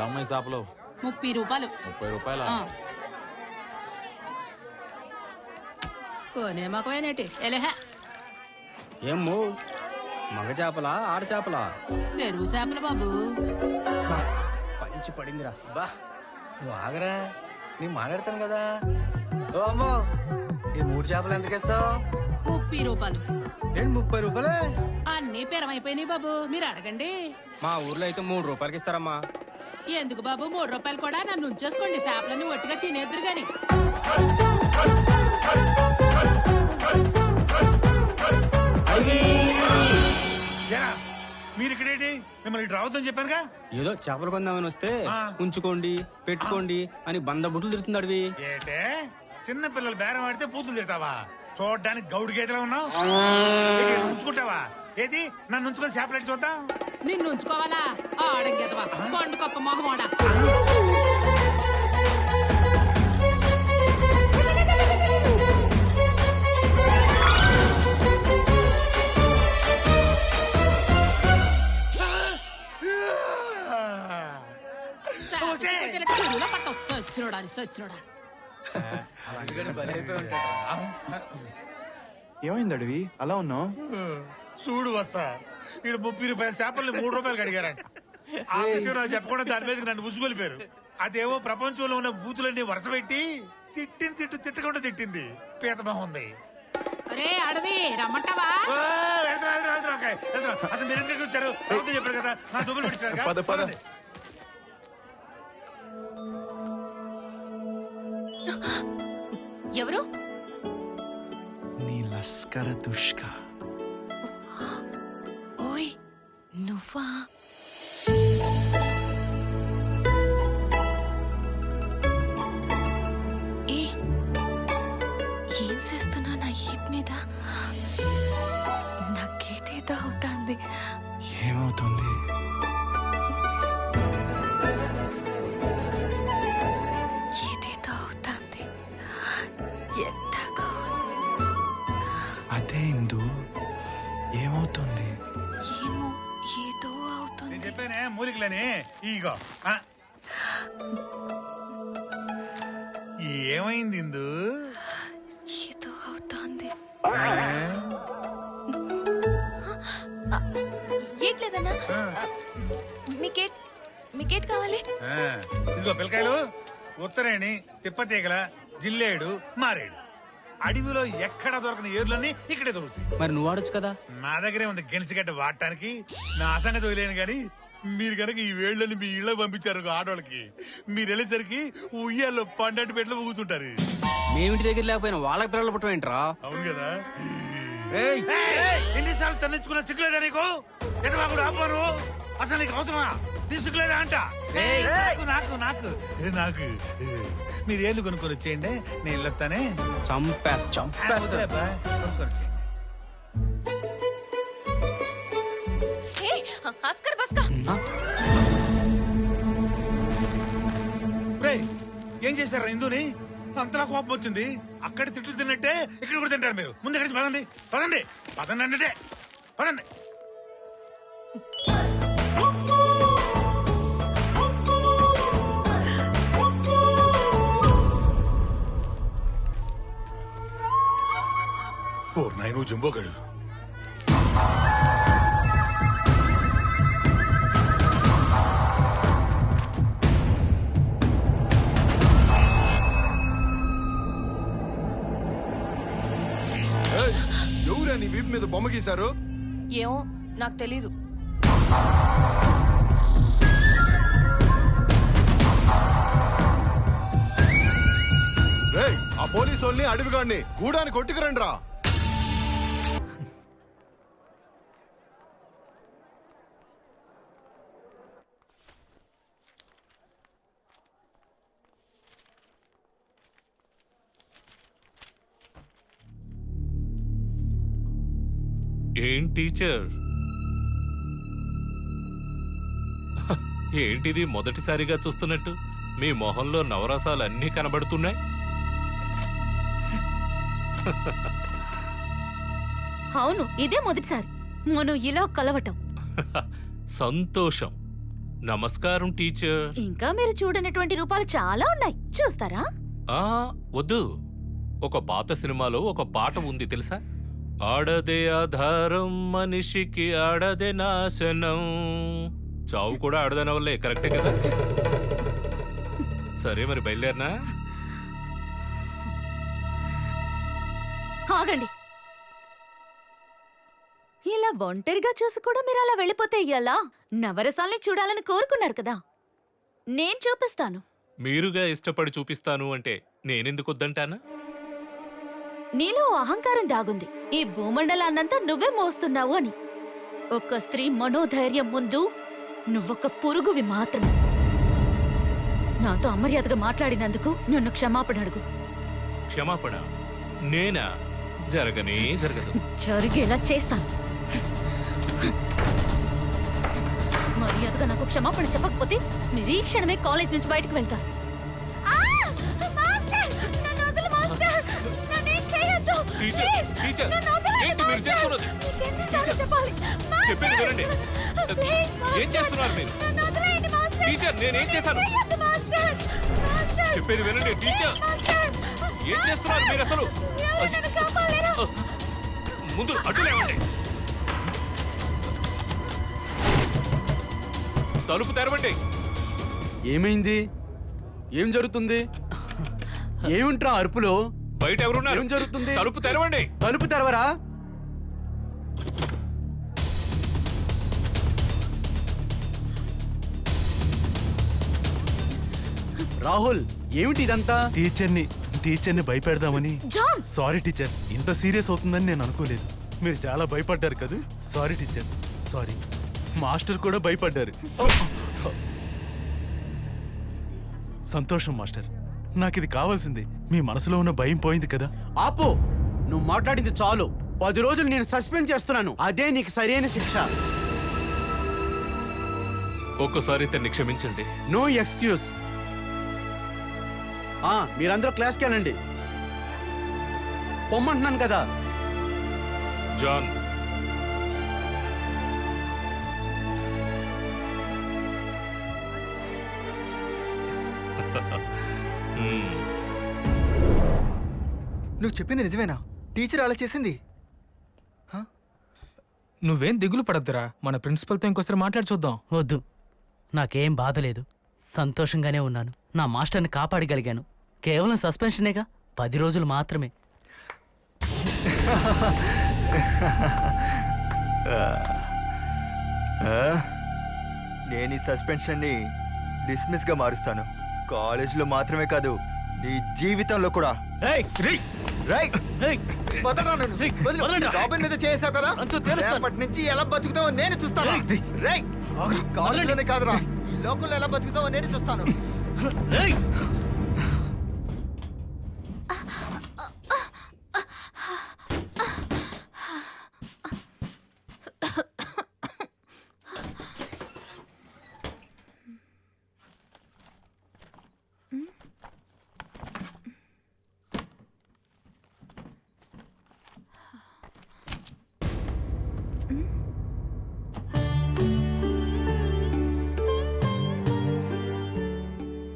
ఎలా అమ్మాయి చేపలు ముప్పై రూపాయలు. ముప్పై రూపాయల? ఆ. కొనే మకమేనేటి ఎలేహ ఏమ్మో మగ చేపలా ఆడ చేపలా? చెరువు చేపలు బాబు. పంచి పడిందిరా. బా నువ్వు ఆగరా నేను మాట్లాడతాను కదా. ఓ అమ్మో ఈ మూడు చేపలు ఎంతకి ఇస్తావు ముప్పై రూపాయలు. ఏంటి ముప్పై రూపాయలే? అన్నీ పిరమైపోయినాయి బాబు మీరు అడగండి. మా ఊర్లో అయితే మూడు రూపాయలకి ఇస్తారమ్మా. ఎందుకు బాబు? మూడు రూపాయలు కూడా నన్ను ఉంచేసుకోండి. చేపలన్నీ ఒట్టిగా తినేద్దరు గాని. ఏరా మీరు ఇక్కడేంటి? మిమ్మల్ని ఇటు రావద్దని చెప్పానుగా? ఏదో చేపలు కొందామని వస్తే ఆ. ఉంచుకోండి పెట్టుకోండి అని బంద బుట్టలు తిరుగుతుంది అడివి ఏంటే? చిన్న పిల్లలు బేరం ఆడితే పూతులు తిడతావా? చూడడానికి గౌడు గేదెలా ఉన్నావు? ఉంచుకుంటావా? ఏది? నన్ను ఉంచుకొని చేపలు చూద్దాం? నిన్ను ఉంచుకోవాలా? ఆడంగేదవా కొండ కప్ప మొహమోడా సచ్చినోడా ఏమైంది అడవి? అలా ఉన్నావు? చూడు వస్తా. ఇక్కడ ముప్పై రూపాయల చేపల్ని మూడు రూపాయలు అడిగారంట ఆ విషయం నాకు చెప్పకుండా దాని మీద నన్ను ముసుగొలిపారు. అదేవో ప్రపంచంలో ఉన్న బూతులన్నీ వరుస పెట్టి తిట్టింది తిట్టు తిట్టకుండా తిట్టింది. పీతమహం ఉంది. అరే అడవి రమ్మంటావా. అసలు మీరు ఎందుకు వచ్చారు? చెప్పారు కదా నా దుబ్బులు పెట్టారు పద, పద. ఎవరు? నీ లస్కర దుష్క. అదే ఇందు ఏమవుతుంది? ఏమో ఏదో నేను అవుతుంది చెప్పానే మూలికలని. ఈగో ఆ. ఏమైంది ఇందు? ఏదో అవుతోంది. ఆ? ఏట్లేదన్నా మీకేట్ మీకేట్ కావాలి? ఇదిగో పిల్లకాయలు ఉత్తరేణి తిప్పతీగల జిల్లేడు మారేడు. అడవిలో ఎక్కడ దొరకని ఏర్లన్నీ ఇక్కడే దొరుకుతాయి. మరి నువ్వు ఆడొచ్చు కదా? నా దగ్గరే ఉంది గెలిచిగడ్డ వాడటానికి. నా సంగతి వదిలేను గాని మీరు కనుక ఈ వేళ్ళని మీ ఇళ్ళకి పంపించారు ఆడవాళ్ళకి మీరు వెళ్ళేసరికి ఉయ్యాల్లో పండంటి పెట్లు ఊగుతుంటారు. మేమింటి దగ్గర లేకపోయినా వాళ్ళకి పిల్లలు పుట్టం ఏంట్రా? అవును కదా. ఎన్నిసార్లు తన్నించుకున్న సిక్కులేదా నీకు? ఎటు ఆపాను అసలు నీకు అవసరమా? నీ సిక్కులేదా అంట ఏయ్! నాకు నాకు నాకు. ఏ, నాకు. ఏ, మీరు ఏళ్ళు కొనుక్కొని వచ్చేయండి నేను వెళ్ళొస్తానే చంపేస్తా వదిలేబ్బా, కొనుక్కొని వచ్చేయండి. అస్కర్ బస్కా. ఏం చేశారా హిందూని అంతలా కోపం వచ్చింది. అక్కడ తిట్లు తిన్నట్టే ఇక్కడ కూడా తింటారు మీరు. ముందు ఎక్కడి నుంచి పదండి పదండి. పదండి అంటే పదండి. ఓ నాయను జంబోగడు ఎవరా నీ వీపు మీద బొమ్మ గీశారు? ఏమో నాకు తెలీదు. రేయ్ ఆ పోలీసు వాళ్ళని అడవిగాడిని గూడాన్ని కొట్టుకురండి రా ఏం టీచర్? ఏంటిది మొదటిసారిగా చూస్తున్నట్టు? మీ మొహంలో నవరసాలు అన్నీ కనబడుతున్నాయి? అవును ఇదే మొదటిసారి. మనం ఇలా కలవటం. సంతోషం. నమస్కారం టీచర్. ఇంకా మీరు చూడనటువంటి రూపాలు చాలా ఉన్నాయి. చూస్తారా? ఆ వద్దు. ఒక పాత సినిమాలో ఒక పాట ఉంది తెలుసా? ఆడదే ఆధారం మనిషికి ఆడదే నాశనం. చావు కూడా ఆడదన వల్లే కరెక్టే కదా? సరే మరి బయలుదేరినా? ఆగండి. ఇలా ఒంటరిగా చూసి కూడా మీరు అలా వెళ్ళిపోతే ఎలా? నవరసాల్ని చూడాలని కోరుకున్నారు కదా. నేను చూపిస్తాను. మీరుగా ఇష్టపడి చూపిస్తాను అంటే నేనెందుకు వద్దంటానా నీలో అహంకారం దాగుంది. ఈ భూమండలాన్నంతా నువ్వే మోస్తున్నావు అని. ఒక స్త్రీ మనోధైర్యం ముందు నువ్వొక పురుగువి మాత్రమే. నాతో అమర్యాదగా మాట్లాడినందుకు నన్ను క్షమాపణ అడుగు. క్షమాపణ నేనా? జరగనే జరగదు. జరిగేలా చేస్తాను. మర్యాదగా నాకు క్షమాపణ చెప్పకపోతే మీరు ఈ క్షణమే కాలేజ్ నుంచి బయటకు వెళ్తారు. టీచర్ టీచర్ ఏంటి మీరు చేస్తున్నది టీచర్ చెప్పేది వినండి. ఏం చేస్తున్నారు మీరు? టీచర్ నేనేం చేశాను? చెప్పేది వినండి టీచర్ ఏం చేస్తున్నారు మీరు అసలు? ముందు అటు లేవండి. తలుపు తెరవండి. ఏమైంది? ఏం జరుగుతుంది? ఏమిట్రా అరుపులో? బయట ఎవరున్నారు? ఏం జరుగుతుంది? తలుపు తెరవండి. తలుపు తెరవరా? రాహుల్ ఏమిటి ఇదంతా? టీచర్ని టీచర్ని భయపెడదామని. జాన్! సారీ టీచర్ ఇంత సీరియస్ అవుతుందని నేను అనుకోలేదు. మీరు చాలా భయపడ్డారు కదా? Sorry teacher sorry. మాస్టర్ కూడా భయపడ్డారు. సంతోషం మాస్టర్. నాకు ఇది కావాల్సింది. మీ మనసులో ఉన్న భయం పోయింది కదా. ఆపు! నువ్వు మాట్లాడింది చాలు. పది రోజులు నేను సస్పెండ్ చేస్తున్నాను. అదే నీకు సరైన శిక్ష. ఒక్కసారి ఇతన్ని క్షమించండి. No excuse. ఆ మీరందరూ క్లాస్కి వెళ్ళండి. పొమ్మంటున్నాను కదా. జాన్. నువ్వు చెప్పింది నిజమేనా? టీచర్ అలా చేసింది. నువ్వేం దిగులు పడద్దురా. మన ప్రిన్సిపల్తో ఇంకోసారి మాట్లాడి చూద్దాం. వద్దు. నాకేం బాధ లేదు. సంతోషంగానే ఉన్నాను. నా మాస్టర్ని కాపాడగలిగాను. కేవలం సస్పెన్షనేగా? పది రోజులు మాత్రమే. నేను ఈ సస్పెన్షన్ని డిస్మిస్గా మారుస్తాను. కాలేజీలో మాత్రమే కాదు నీ జీవితంలో కూడా ఏయ్, రైట్ ఏయ్, వదలరా నన్ను. వదిలు. వదలండి. రాబిన్ మీద చేసావు కదా అంతా తెలుస్తాను. రేపటి నుంచి ఎలా బతుకుతావో నేను చూస్తాను రేయ్, రైట్ కాలేజీలోనే కాదురా ఈ లోకంలో ఎలా బతుకుతావో నేను చూస్తాను.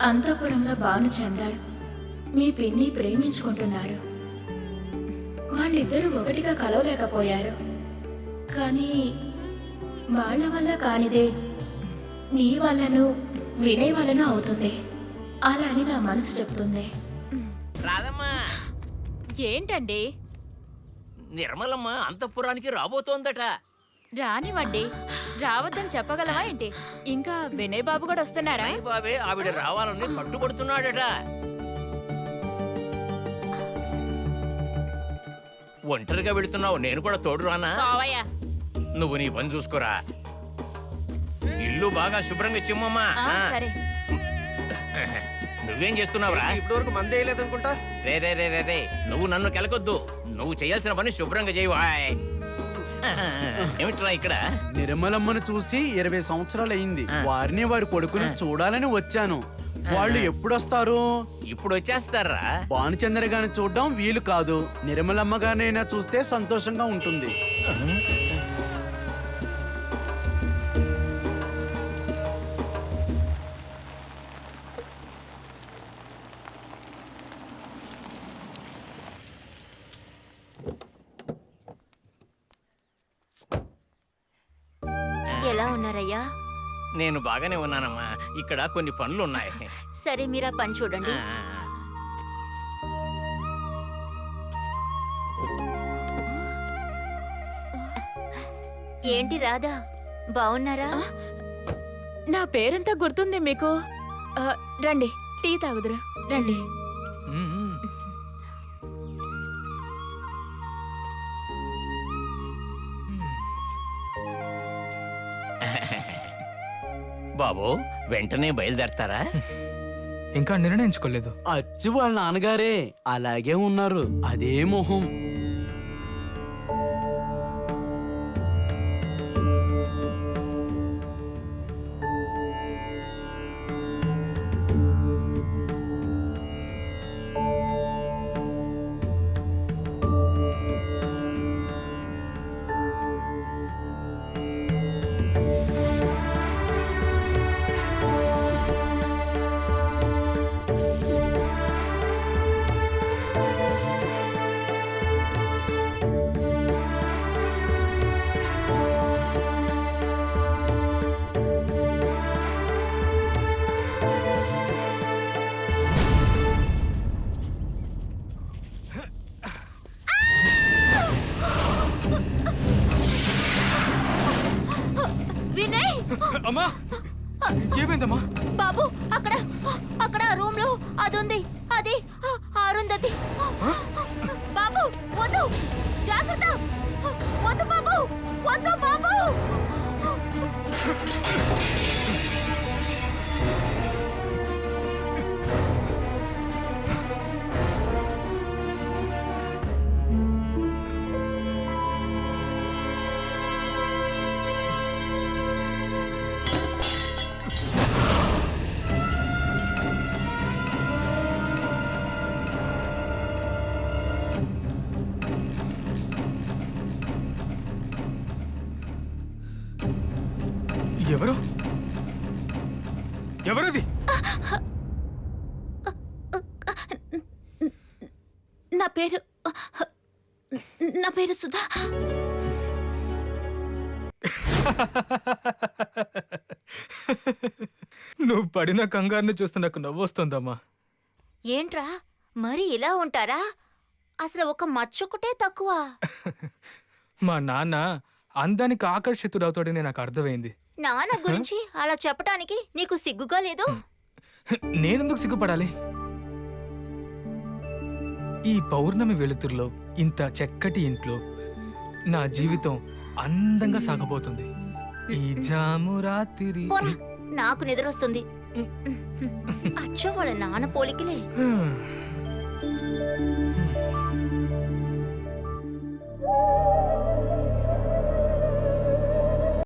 అంతఃపురంలో బాను చెందారు. మీ పిన్ని ప్రేమించుకుంటున్నారు. వాళ్ళిద్దరూ ఒకటిగా కలవలేకపోయారు. కానీ వాళ్ళ వల్ల కానిదే. నీ వల్లను వినయ్ వలన అవుతుంది. అలా అని నా మనసు చెప్తుంది. ఏంటండి? నిర్మలమ్మ అంతఃపురానికి రాబోతోందట. రానివ్వండి. రావద్దని చెప్పగలవా ఏంటి? ఇంకా వినయ్ బాబు కూడా వస్తున్నారా? బాబే ఆవిడ రావాలని పట్టుబడుతున్నాడట. ఒంటరిగా వెళుతున్నావు నేను కూడా తోడు రానా? నువ్వు నీ పని చూసుకోరా. ఇల్లు బాగా శుభ్రంగా చిమ్మమ్మా. ఆ, సరే. నువ్వేం చేస్తున్నావురా? ఇప్పటివరకు మందే లేదనుకుంటా రే రే రే రే రే. నువ్వు నన్ను కెలకొద్దు. నువ్వు చేయాల్సిన పని శుభ్రంగా చేయవు హాయ్. ఏమిట్రా ఇక్కడ? నిర్మలమ్మను చూసి ఇరవై సంవత్సరాలు అయింది వారిని వారి కొడుకుని చూడాలని వచ్చాను. వాళ్ళు ఎప్పుడొస్తారు? ఇప్పుడు వచ్చేస్తారా? భానుచంద్ర గారిని చూడడం వీలు కాదు. నిర్మలమ్మ గారినైనా చూస్తే సంతోషంగా ఉంటుంది. ఎలా ఉన్నారయ్యా? నేను బాగానే ఉన్నానమ్మా. ఇక్కడ కొన్ని పనులు ఉన్నాయి సరే మీరా పని చూడండి. ఆ, ఏంటి రాధా? బాగున్నారా? నా పేరంతా గుర్తుంది మీకు. ఆ, రండి టీ తాగుదురా. రండి. బాబు వెంటనే బయలుదేరతారా? ఇంకా నిర్ణయించుకోలేదు. అచ్చి వాళ్ళ నాన్నగారే అలాగే ఉన్నారు. అదే మొహం. ఏమైందమ్మా బాబు అక్కడ అక్కడ రూమ్లో అది ఉంది అది అరుంధతి. బాబు వద్దు. జాగ్రత్త. వద్దు బాబు. వద్దు బాబు. పేరు నా పేరు సుధా. నువ్వు పడిన కంగారుని చూస్తే నాకు నవ్వొస్తుందమ్మా ఏంట్రా మరి ఇలా ఉంటారా? అసలు ఒక మచ్చొకటే తక్కువ. మా నాన్న అందానికి ఆకర్షితుడవుతాడని నాకు అర్థమైంది. నాన్న గురించి అలా చెప్పటానికి నీకు సిగ్గుగా లేదు? నేనెందుకు సిగ్గుపడాలి? ఈ పౌర్ణమి వెలుతురులో ఇంత చక్కటి ఇంట్లో నా జీవితం అందంగా సాగబోతుంది. ఈ జాము రాత్రి పోరా నాకు నిద్రొస్తుంది అచ్చో వాళ్ళ నాన్న పోలికలే.